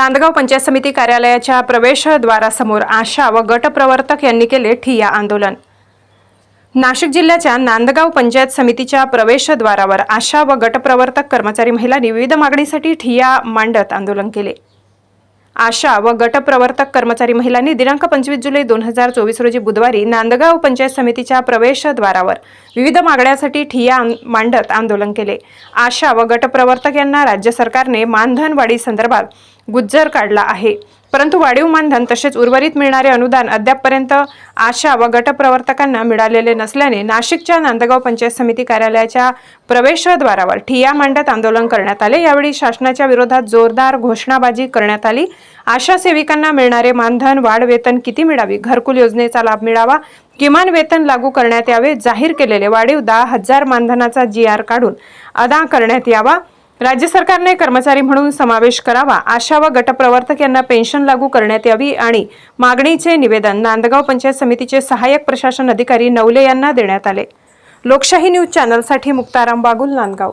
नांदगाव पंचायत समिती कार्यालयाच्या प्रवेशद्वारासमोर आशा व गटप्रवर्तक यांनी केले ठिय्या आंदोलन. नाशिक जिल्ह्याच्या नांदगाव पंचायत समितीच्या प्रवेशद्वारावर आशा व गटप्रवर्तक कर्मचारी महिलांनी विविध मागणीसाठी ठिय्या मांडत आंदोलन केले. आशा व गटप्रवर्तक कर्मचारी महिलांनी दिनांक पंचवीस जुलै दोन हजार चोवीस रोजी बुधवारी नांदगाव पंचायत समितीच्या प्रवेशद्वारावर विविध मागण्यासाठी ठिया मांडत आंदोलन केले. आशा व गटप्रवर्तक यांना राज्य सरकारने मानधनवाढी संदर्भात गुज्जर काढला आहे. परंतु वाढीव मानधन तसेच उर्वरित मिळणारे अनुदान अद्यापपर्यंत आशा व गटप्रवर्तकांना मिळालेले नसल्याने नाशिकच्या नांदगाव पंचायत समिती कार्यालयाच्या प्रवेशद्वारावर ठिया मांडत आंदोलन करण्यात आले. यावेळी शासनाच्या विरोधात जोरदार घोषणाबाजी करण्यात आली. आशा सेविकांना मिळणारे मानधन वाढ वेतन किती मिळावी? घरकुल योजनेचा लाभ मिळावा? किमान वेतन लागू करण्यात यावे? जाहीर केलेले वाढीव दहा हजार मानधनाचा जी आर काढून अदा करण्यात यावा? राज्य सरकारने कर्मचारी म्हणून समावेश करावा आशा व गटप्रवर्तक यांना पेन्शन लागू करण्यात यावी आणि मागणीचे निवेदन नांदगाव पंचायत समितीचे सहाय्यक प्रशासन अधिकारी नवले यांना देण्यात आले. लोकशाही न्यूज चॅनलसाठी मुक्ताराम बागुल नांदगाव.